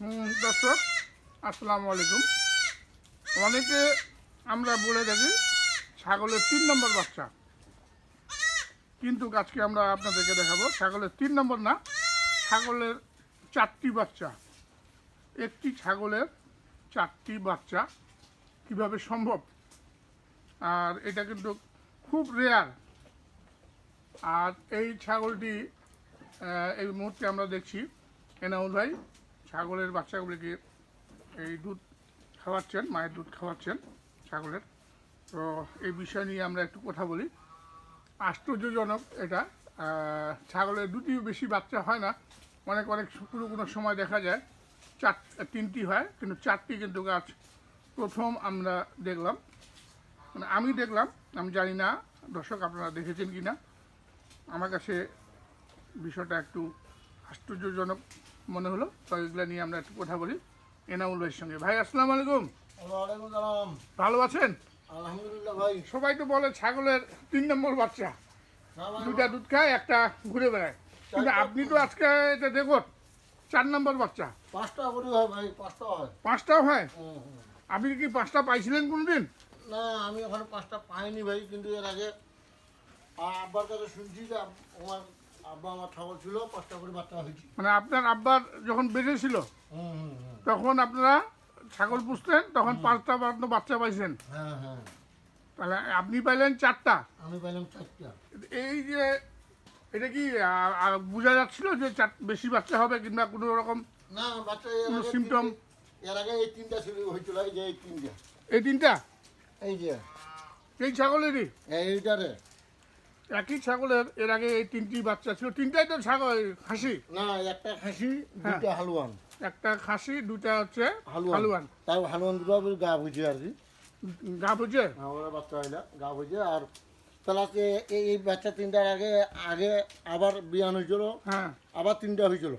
দর্শক, আসসালামু আলাইকুম। অনেকে আমরা বলে থাকি, ছাগলের তিন নম্বর বাচ্চা। কিন্তু আজকে আমরা আপনাদেরকে দেখাবো, ছাগলের তিন নম্বর না, ছাগলের চারটি বাচ্চা। একটি ছাগলের চারটি বাচ্চা কীভাবে সম্ভব? আর এটা কিন্তু খুব রেয়ার আর এই ছাগলটি এই মুহূর্তে আমরা দেখছি, এনাউল ভাই। ছাগলের বাচ্চাগুলিকে এই দুধ খাওয়াচ্ছেন, মায়ের দুধ খাওয়াচ্ছেন ছাগলের। তো এই বিষয় নিয়ে আমরা একটু কথা বলি। আশ্চর্যজনক এটা। ছাগলের দুটি বেশি বাচ্চা হয় না। অনেক অনেক কোনো কোনো সময় দেখা যায় চার, তিনটি হয়, কিন্তু চারটি কিন্তু গাছ প্রথম আমরা দেখলাম। মানে আমি দেখলাম, আমি জানি না, দর্শক আপনারা দেখেছেন কি না আমার কাছে বিষয়টা একটু আশ্চর্যজনক। মনে হলো তো এগুলো নিয়ে আমরা একটু কথা বলি এনামুল ভাইয়ের সঙ্গে। ভাই আসসালামু আলাইকুম। ভালো আছেন? আলহামদুলিল্লাহ ভাই। সবাই তো বলে ছাগলের তিন নম্বর বাচ্চা। দুটা দুধ খায় একটা ঘুরে বেড়ায়। কিন্তু আপনি তো আজকে এটা দেখুন চার নম্বর বাচ্চা। পাঁচটা করে হয় ভাই পাঁচটা হয়। পাঁচটাও হয়। আপনি কি পাঁচটা পাইছিলেন কোনোদিন? না আমি ওখানে পাঁচটা পাইনি ভাই কিন্তু এর আগে আব্বার কাছে শুনছি যে আমার আব্বা আমার ছাগল ছিল পাঁচটা করে বাচ্চা হয়েছে। মানে আপনার আব্বার যখন বেঁচে ছিল। তখন আপনারা ছাগল পুষতেন তখন পাঁচটা পর্যন্ত বাচ্চা পাইছেন। হ্যাঁ হ্যাঁ। তাহলে আপনি পাইলেন চারটা। আমি পাইলাম চারটা। এই যে এটা কি বোঝা যাচ্ছিল যে চার বেশি বাচ্চা হবে কিংবা কোনো রকম না বাচ্চা? তিনটে- এর আগে এই তিনটা ছিল হয়েছিল এই যে এই তিনটা। এই তিনটা? এই যে। এই ছাগলেরই? এইটারে। একই ছাগলের এর আগে এই তিনটি বাচ্চা ছিল। তিনটাই তো ছাগল খাসি? না একটা খাসি হ্যাঁ। দুটা হালুয়ান। একটা খাসি দুটা হচ্ছে হালুয়ান। তাও হালুয়ান দুটো গা বুঝে আর কি। গা বুঝে হ্যাঁ, ওরা বাচ্চা হইলা গা বুঝে আর তাহলে এই এই বাচ্চা তিনটার আগে আগে আবার বিয়ান হয়েছিল হ্যাঁ। আবার তিনটা হয়েছিল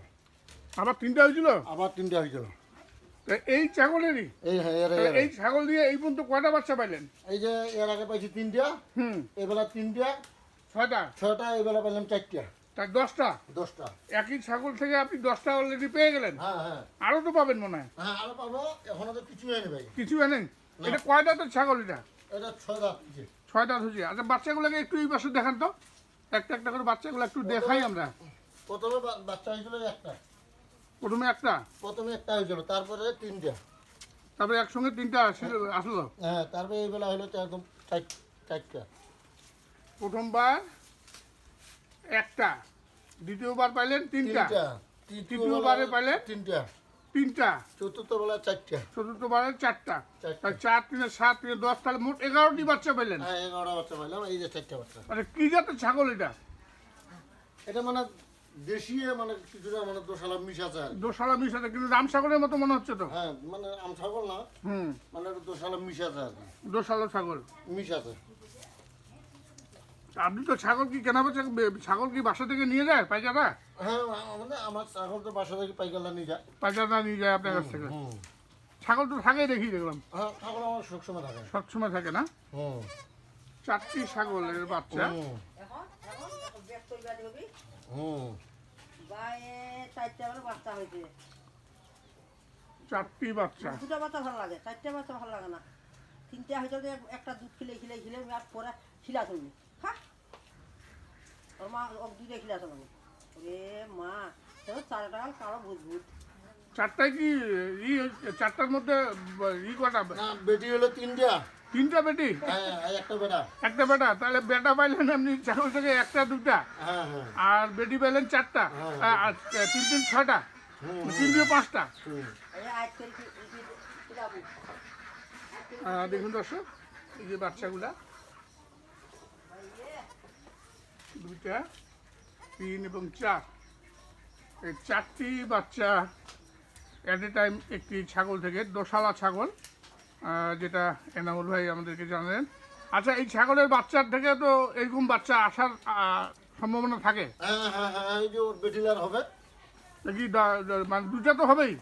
আবার তিনটা হয়েছিল আবার তিনটা হয়েছিল এই ছাগলেরই? এই হ্যাঁ এই ছাগল দিয়ে এই পর্যন্ত কয়টা বাচ্চা পাইলেন? এই যে এর আগে পাইছি তিনটা। হুম। এবেলা তিনটা ছয়টা? ছয়টা এবেলা পাইলাম চারটা। তার দশটা? দশটা। একই ছাগল থেকে আপনি দশটা অলরেডি পেয়ে গেলেন? হ্যাঁ হ্যাঁ। আরও তো পাবেন মনে হয়। হ্যাঁ আরও পাবো। এখনও তো কিছু ভাই। কিছু এনেন এটা কয়টা তো ছাগল এটা? এটা ছয় হচ্ছে আচ্ছা বাচ্চাগুলোকে একটু এই পাশে দেখান তো। একটা একটা করে বাচ্চাগুলো একটু দেখাই আমরা। প্রথমে বাচ্চা হয়েছিল একটা। প্রথমে একটা? প্রথমে একটা হয়েছিল তারপরে তিনটা। তারপরে একসঙ্গে তিনটা আসলো- হ্যাঁ তারপরে এই বেলা হলো তো একদম চারটা। প্রথমবার একটা দ্বিতীয়বার পাইলেন তিনটা তৃতীয়বারে পাইলে? তিনটা তিনটা চতুর্থ বেলা চারটা। চতুর্থবারে চারটা। চার তিনে সাত তিনে দশ তাহলে মোট এগারোটি বাচ্চা পাইলেন। হ্যাঁ এগারোটা বাচ্চা পাইলাম এই যে চারটা বাচ্চা। মানে কি জাতের ছাগল এটা? এটা মানে দেশি মানে কিছুটা মানে দোশালা মিশ আছে। দোশালা মিশাতে কিন্তু রাম ছাগলের মতো মনে হচ্ছে তো? হ্যাঁ মানে আম ছাগল না হুম। মানে দোশালা মিশ আছে আর দোশালা ছাগল। মিশ আছে। আপনি তো ছাগল কি কেনা বেচা ছাগল কি বাসা থেকে নিয়ে যায় পাইকাররা হ্যাঁ মানে আমার ছাগল তো বাসা থেকে পাইকারলা নিয়ে যায়। পাইকাররা নিয়ে যায় আপনার কাছ থেকে? ছাগল তো থাকেই দেখি দেখলাম। হ্যাঁ ছাগল আমার সবসময় থাকে। সবসময় থাকে না? হুম। চারটি ছাগলের বাচ্চা। হুম। এখন এখন ব্যাগ করে গাড়ি হবি হুম। গায়ে চারটে আমার বাচ্চা। হয়েছে চারটি বাচ্চা দুটা বাচ্চা ভালো লাগে চারটে বাচ্চা ভালো লাগে না। তিনটে হয়তো একটা দুধ খিলে খিলে খিলে আর পরে খিলা চলবি হ্যাঁ? ওর মা কারও ভূত চারটায় কি ই চারটার মধ্যে ই কটা? না বেটি হলো তিনটা। তিনটা বেটি? হ্যাঁ আর একটা বেটা। একটা বেটা? তাহলে বেটা পাইলেন আপনি থেকে একটা দুটা। হ্যাঁ হ্যাঁ। আর বেটি পাইলেন চারটা। হ্যাঁ। আর তিন তিন হুম, তিন দিয়ে পাঁচটা? দেখুন দর্শক এই যে বাচ্চাগুলা। দুইটা তিন এবং চার। এই চারটি বাচ্চা অ্যাট এ টাইম একটি ছাগল থেকে দোশালা ছাগল যেটা এনামুল ভাই আমাদেরকে জানালেন। আচ্ছা এই ছাগলের বাচ্চার থেকে তো এরকম বাচ্চা আসার সম্ভাবনা থাকে? হ্যাঁ হ্যাঁ হ্যাঁ হবে। নাকি মানে দুটা তো হবেই?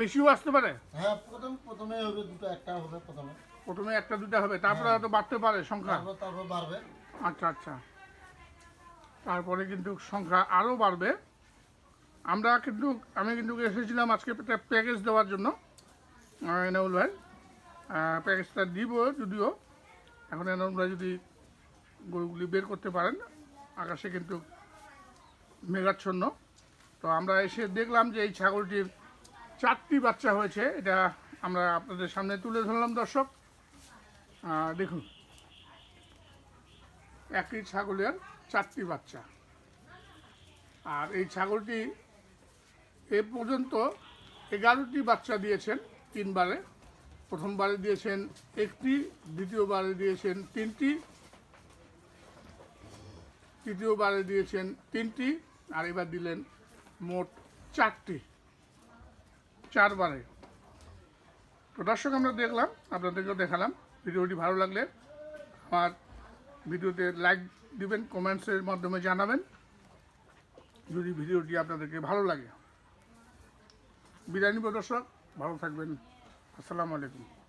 বেশিও আসতে পারে? হ্যাঁ প্রথম প্রথমে হবে দুটো একটা হবে প্রথমে। প্রথমে একটা দুটা হবে তারপরে হয়তো বাড়তে পারে সংখ্যা। তারপর তারপর বাড়বে। আচ্ছা আচ্ছা। তারপরে কিন্তু সংখ্যা আরও বাড়বে। আমরা কিন্তু আমি কিন্তু এসেছিলাম আজকে একটা প্যাকেজ দেওয়ার জন্য আহ, এনামুল ভাই। প্যাকেজটা দিব যদিও এখন এনামুল ভাই যদি গরুগুলি বের করতে পারেন আকাশে কিন্তু মেঘাচ্ছন্ন। তো আমরা এসে দেখলাম যে এই ছাগলটির চারটি বাচ্চা হয়েছে এটা আমরা আপনাদের সামনে তুলে ধরলাম দর্শক। দেখুন একই ছাগলের চারটি বাচ্চা। আর এই ছাগলটি এ পর্যন্ত এগারোটি বাচ্চা দিয়েছেন তিনবারে। প্রথমবারে দিয়েছেন একটি, দ্বিতীয়বারে দিয়েছেন তিনটি, তৃতীয়বারে দিয়েছেন তিনটি, আর এবার দিলেন মোট চারটি। চারবারে। তো দর্শক, আমরা দেখলাম, আপনাদেরকেও দেখালাম। ভিডিওটি ভালো লাগলে আমার ভিডিওতে লাইক দিবেন কমেন্টসের মাধ্যমে জানাবেন। যদি ভিডিওটি আপনাদেরকে ভালো লাগে। বিদায় নিব দর্শক, ভালো থাকবেন। আসসালামু আলাইকুম।